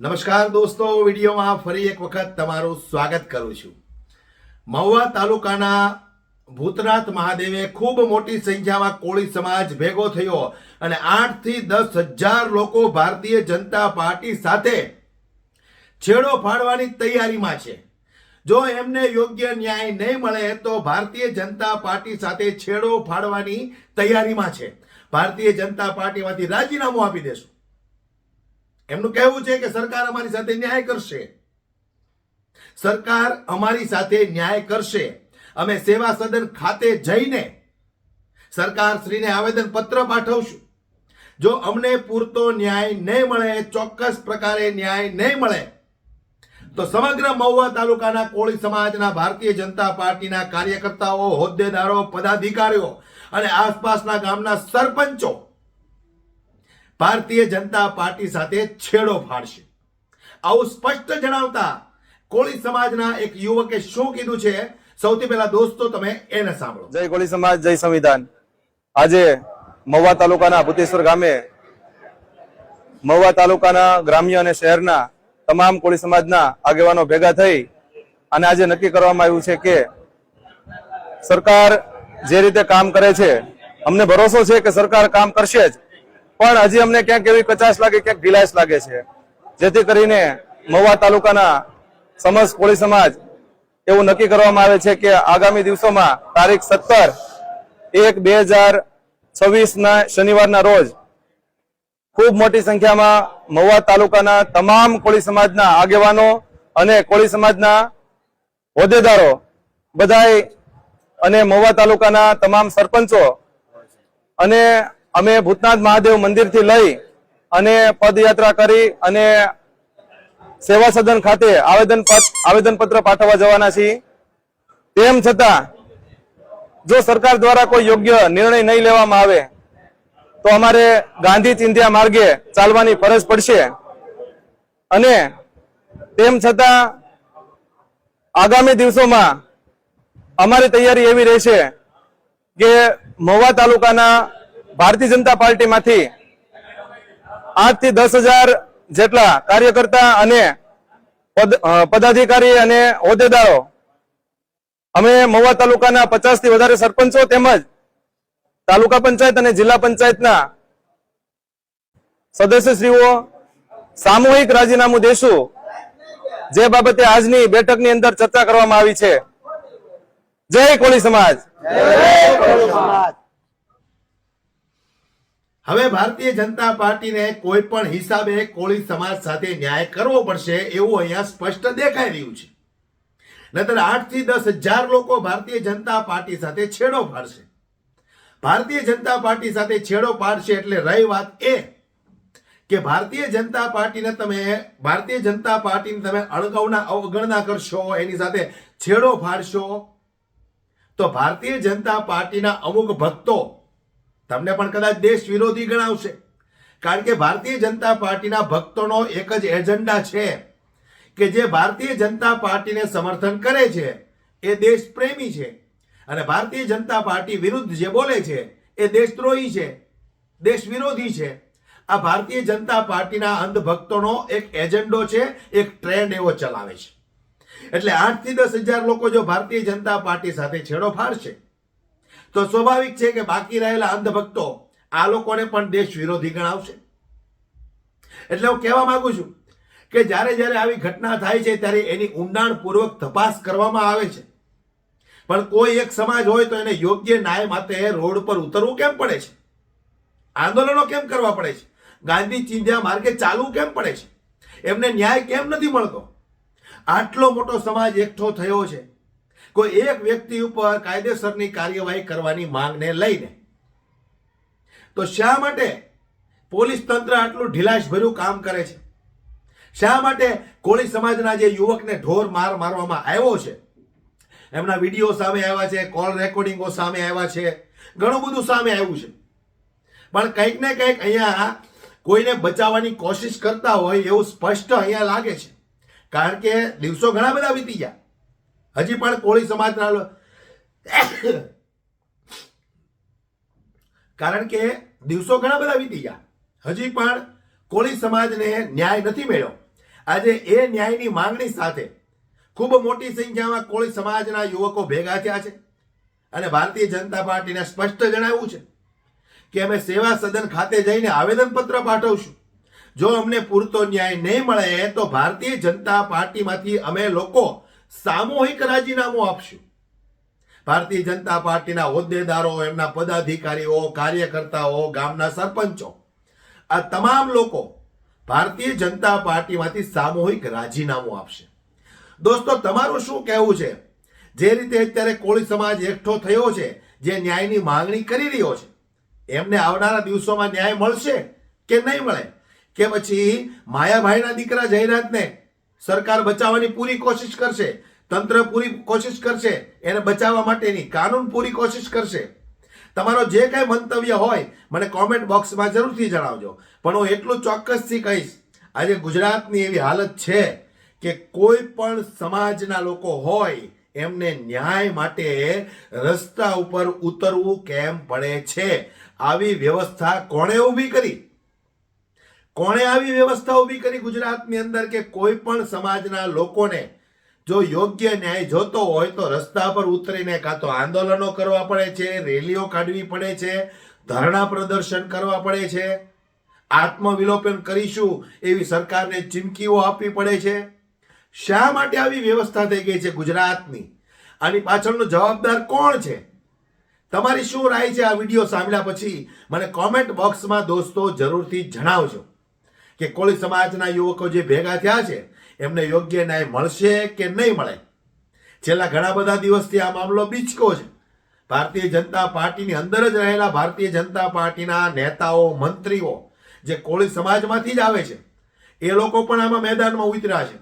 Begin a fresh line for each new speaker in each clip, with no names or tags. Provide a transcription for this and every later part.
નમસ્કાર દોસ્તો, વિડીયોમાં ફરી એક વખત તમારું સ્વાગત કરું છું. મહુવા તાલુકાના ભૂતનાથ મહાદેવે ખૂબ મોટી સંખ્યામાં કોળી સમાજ ભેગો થયો અને આઠથી દસ હજાર લોકો ભારતીય જનતા પાર્ટી સાથે છેડો ફાડવાની તૈયારીમાં છે. જો એમને યોગ્ય ન્યાય નહીં મળે તો ભારતીય જનતા પાર્ટી સાથે છેડો ફાડવાની તૈયારીમાં છે. ભારતીય જનતા પાર્ટીમાંથી રાજીનામું આપી દેશું. એમનું કહેવું છે કે સરકાર અમારી સાથે ન્યાય કરશે. સરકાર અમારી સાથે ન્યાય કરશે. અમે સેવા સદન ખાતે જઈને સરકાર શ્રીને આવેદન પત્ર પાઠવશું. જો અમને પૂરતો ન્યાય નહીં મળે, ચોક્કસ પ્રકારે ન્યાય નહીં મળે, તો સમગ્ર મહુવા તાલુકાના કોળી સમાજના ભારતીય જનતા પાર્ટીના કાર્યકર્તાઓ, હોદ્દેદારો, પદાધિકારીઓ અને આસપાસના ગામના સરપંચો ભારતીય જનતા પાર્ટી સાથે છેડો ફાડશે. આવું સ્પષ્ટ જણાવતા કોળી સમાજના એક યુવકે શું કીધું છે? સૌથી પહેલા દોસ્તો, તમે એને સાંભળો.
જય કોળી સમાજ, જય સંવિધાન. આજે મહુવા તાલુકાના ભૂતેશ્વર ગામે મહુવા તાલુકાના ગ્રામ્ય અને શહેરના તમામ કોળી સમાજના આગેવાનો ભેગા થઈ અને આજે નક્કી કરવામાં આવ્યું છે કે સરકાર જે રીતે કામ કરે છે, અમને ભરોસો છે કે સરકાર કામ કરશે જ. પણ હજી અમને ક્યાંક એવી કચાશ લાગે, ક્યાંક ઢીલાશ લાગે છે. જેથી કરીને મહુવા તાલુકાના સમસ્ત કોળી સમાજ એવું નક્કી કરવામાં આવે છે કે આગામી દિવસોમાં તારીખ સત્તર એક બે હજાર છવ્વીસના શનિવારના રોજ ખૂબ મોટી સંખ્યામાં મહુવા તાલુકાના તમામ કોળી સમાજના આગેવાનો અને કોળી સમાજના હોદ્દેદારો બધાય અને મહુવા તાલુકાના તમામ સરપંચો અને અમે ભૂતનાથ મહાદેવ મંદિરથી લઈ અને પદયાત્રા કરી અને સેવા સદન ખાતે આવેદન આવેદન પત્ર પાઠવવા જવાના છીએ. તેમ છતાં, જો સરકાર દ્વારા કોઈ યોગ્ય નિર્ણય નહીં લેવામાં આવે, તો અમારે ગાંધી ચિંધ્યા માર્ગે ચાલવાની ફરજ પડશે. અને તેમ છતાં, આગામી દિવસોમાં અમારી તૈયારી એવી રહેશે કે મહુવા તાલુકાના ભારતીય જનતા પાર્ટીમાંથી આઠથી દસ હજાર જેટલા કાર્યકર્તા અને પદાધિકારી અને હોદ્દેદારો અમે મહુવા તાલુકાના પચાસથી વધારે સરપંચો તેમજ તાલુકા પંચાયત અને જિલ્લા પંચાયતના સદસ્યશ્રીઓ, સામૂહિક રાજીનામું દેશું. જે બાબતે આજની બેઠકની અંદર ચર્ચા કરવામાં આવી છે. જય કોળી સમાજ.
હવે ભારતીય જનતા પાર્ટીને કોઈ પણ હિસાબે કોળી સમાજ સાથે ન્યાય કરવો પડશે એવું અહીંયા સ્પષ્ટ દેખાઈ રહ્યું છે. નતર આઠથી દસ હજાર લોકો ભારતીય જનતા પાર્ટી સાથે છેડો પાડશે. ભારતીય જનતા પાર્ટી સાથે છેડો પાડશે એટલે રહી વાત એ કે ભારતીય જનતા પાર્ટીને તમે, ભારતીય જનતા પાર્ટીને તમે અણગવના અવગણના કરશો, એની સાથે છેડો ફાડશો, તો ભારતીય જનતા પાર્ટીના અમુક ભક્તો તમને પણ કદાચ દેશ વિરોધી ગણાવશે. કારણ કે ભારતીય જનતા પાર્ટીના ભક્તોનો એક જ એજન્ડા છે કે જે ભારતીય જનતા પાર્ટીને સમર્થન કરે છે, એ દેશ પ્રેમી છે. અને ભારતીય જનતા પાર્ટી વિરુદ્ધ જે બોલે છે, એ દેશદ્રોહી છે દેશ વિરોધી છે. આ ભારતીય જનતા પાર્ટીના અંધભક્તોનો એક એજન્ડો છે, એક ટ્રેન્ડ એવો ચલાવે છે. એટલે આઠથી દસ હજાર લોકો જો ભારતીય જનતા પાર્ટી સાથે છેડો ફાડશે તો સ્વાભાવિક છે કે બાકી રહેલા અંધભક્તો આ લોકોને પણ દેશ વિરોધી ગણાવશે. એટલે હું કહેવા માંગુ છું કે જ્યારે જ્યારે આવી ઘટના થાય છે ત્યારે એની ઊંડાણપૂર્વક તપાસ કરવામાં આવે છે. પણ કોઈ એક સમાજ હોય તો એને યોગ્ય ન્યાય માટે રોડ પર ઉતરવું કેમ પડે છે? આંદોલનો કેમ કરવા પડે છે? ગાંધી ચિંધ્યા માર્ગે ચાલવું કેમ પડે છે? એમને ન્યાય કેમ નથી મળતો? આટલો મોટો સમાજ એકઠો થયો છે કોઈ એક વ્યક્તિ ઉપર કાયદેસરની કાર્યવાહી કરવાની માંગને લઈને. તો શા માટે પોલીસ તંત્ર આટલું ઢીલાશભર્યું કામ કરે છે? શા માટે કોળી સમાજના જે યુવકને ઢોર માર મારવામાં આવ્યો છે? એમના વીડિયો સામે આવ્યા છે, કોલ રેકોર્ડિંગો સામે આવ્યા છે, ઘણું બધું સામે આવ્યું છે. પણ કંઈક ને કંઈક અહીંયા કોઈને બચાવવાની કોશિશ કરતા હોય એવું સ્પષ્ટ અહીંયા લાગે છે. કારણ કે દિવસો ઘણા બધા વીતી ગયા. હજી પણ કોળી સમાજના કારણ કે દિવસો ઘણા બધા વીતી ગયા. હજી પણ કોળી સમાજને ન્યાય નથી મળ્યો. આજે એ ન્યાયની માંગણી સાથે ખૂબ મોટી સંખ્યામાં કોળી સમાજના યુવકો ભેગા થયા છે. અને ભારતીય જનતા પાર્ટીને સ્પષ્ટ જણાવ્યું છે કે અમે સેવા સદન ખાતે જઈને આવેદનપત્ર પાઠવશું. જો અમને પૂરતો ન્યાય નહીં મળે તો ભારતીય જનતા પાર્ટીમાંથી અમે લોકો સામૂહિક રાજીનામું આપશું. ભારતીય જનતા પાર્ટીના હોદ્દેદારો, એમના પદાધિકારીઓ, કાર્યકર્તાઓ, ગામના સરપંચો, આ તમામ લોકો ભારતીય જનતા પાર્ટીમાંથી સામૂહિક રાજીનામું આપશે. દોસ્તો, તમારું શું કહેવું છે? જે રીતે અત્યારે કોળી સમાજ એકઠો થયો છે, જે ન્યાયની માંગણી કરી રહ્યો છે, એમને આવનારા દિવસોમાં ન્યાય મળશે કે નહીં મળે? કે પછી માયાભાઈના દીકરા જયરાજને સરકાર બચાવવાની પૂરી કોશિશ કરશે, તંત્ર પૂરી કોશિશ કરશે, એને બચાવવા માટેની કાનૂન પૂરી કોશિશ કરશે. તમારો જે કાંઈ મંતવ્ય હોય, મને કોમેન્ટ બોક્સમાં જરૂરથી જણાવજો. પણ હું એટલું ચોક્કસથી કહીશ, આજે ગુજરાતની એવી હાલત છે કે કોઈ પણ સમાજના લોકો હોય, એમને ન્યાય માટે રસ્તા ઉપર ઉતરવું કેમ પડે છે? આવી વ્યવસ્થા કોણે ઊભી કરી? કોણે આવી વ્યવસ્થા ઊભી કરી ગુજરાતની અંદર કે કોઈ પણ સમાજના લોકોને જો યોગ્ય ન્યાય જોતો હોય તો રસ્તા પર ઉતરીને કાં તો આંદોલનો કરવા પડે છે, રેલીઓ કાઢવી પડે છે, ધરણા પ્રદર્શન કરવા પડે છે, આત્મવિલોપન કરીશું એવી સરકારને ચીમકીઓ આપવી પડે છે. શા માટે આવી વ્યવસ્થા થઈ ગઈ છે ગુજરાતની? આની પાછળનો જવાબદાર કોણ છે? તમારી શું રાય છે? આ વીડિયો સાંભળ્યા પછી મને કોમેન્ટ બોક્સમાં દોસ્તો જરૂરથી જણાવજો. કે કોળી સમાજના યુવકો જે ભેગા થયા છે, એમને યોગ્ય ન્યાય મળશે કે નહીં મળે? છેલ્લા ઘણા બધા દિવસથી આ મામલો બીચકો છે. ભારતીય જનતા પાર્ટીની અંદર જ રહેલા ભારતીય જનતા પાર્ટીના નેતાઓ, મંત્રીઓ જે કોળી સમાજમાંથી જ આવે છે, એ લોકો પણ આમાં મેદાનમાં ઉતર્યા છે.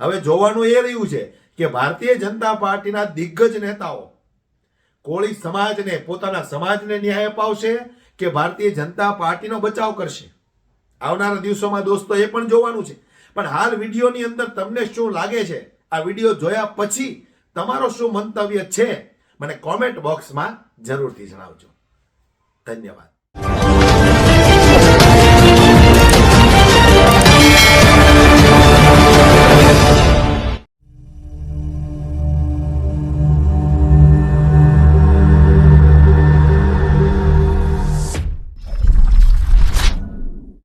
હવે જોવાનું એ રહ્યું છે કે ભારતીય જનતા પાર્ટીના દિગ્ગજ નેતાઓ કોળી સમાજને, પોતાના સમાજને ન્યાય અપાવશે કે ભારતીય જનતા પાર્ટીનો બચાવ કરશે? આવનારા દિવસોમાં દોસ્તો એ પણ જોવાનું છે. પણ હાલ વિડીયોની અંદર તમને શું લાગે છે? આ વીડિયો જોયા પછી તમારો શું મંતવ્ય છે? મને કોમેન્ટ બોક્સમાં જરૂરથી જણાવજો. ધન્યવાદ.